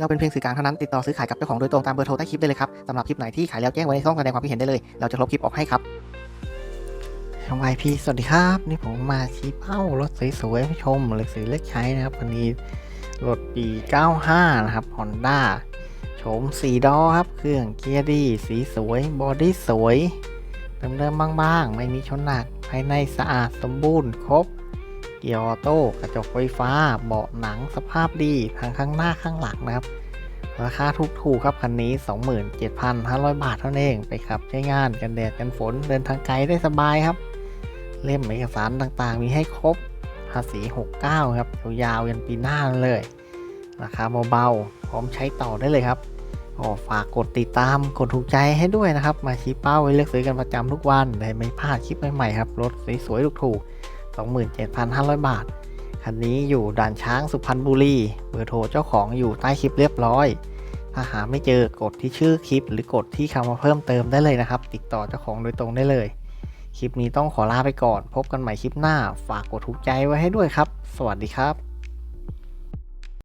เราเป็นเพียงสื่อกลางเท่านั้นติดต่อซื้อขายกับเจ้าของโดยตรงตามเบอร์โทรใต้คลิปได้เลยครับสำหรับคลิปไหนที่ขายแล้วแจ้งไว้ในช่องแสดงความคิดเห็นได้เลย เราจะลบคลิปออกให้ครับช่องไอพีสวัสดีครับ นี่ผมมาชี้เป้ารถสวยๆให้ชมหรือซื้อเลือกใช้นะครับวันนี้รถปี 95 นะครับ Honda โฉมสีดอครับ เครื่องเกียร์ดี สีสวย บอดี้สวยเดิมๆบ้างๆ ไม่มีชนหนัก ภายในสะอาดสมบูรณ์ครบ เกียร์ออโต้กระจกไฟฟ้า เบาะหนังสภาพดีทั้งข้างหน้าข้างหลังนะครับ ราคาถูกๆครับคันนี้ 27,500 บาทเท่านั้นเองไปขับใช้งานกันแดดกันฝนเดินทางไกลได้สบายครับ เล่มเอกสารต่างๆ มีให้ครบภาษี 69 ครับยาวๆยันปีหน้าเลย ราคาเบาๆพร้อมใช้ต่อได้เลยครับก็ฝากกดติดตามกดถูกใจให้ด้วยนะครับ มาชี้เป้าไว้เลือกซื้อกันประจำทุกวันได้ไม่พลาดคลิปใหม่ๆครับ รถสวยๆถูกๆ 27,500 บาท คันนี้อยู่ด่านช้างสุพรรณบุรี เบอร์โทรเจ้าของอยู่ใต้คลิปเรียบร้อย ถ้าหาไม่เจอกดที่ชื่อคลิป หรือกดที่คำว่าเพิ่มเติมได้เลยนะครับ ติดต่อเจ้าของโดยตรงได้เลย คลิปนี้ต้องขอลาไปก่อน พบกันใหม่คลิปหน้า ฝากกดถูกใจไว้ให้ด้วยครับ สวัสดีครับ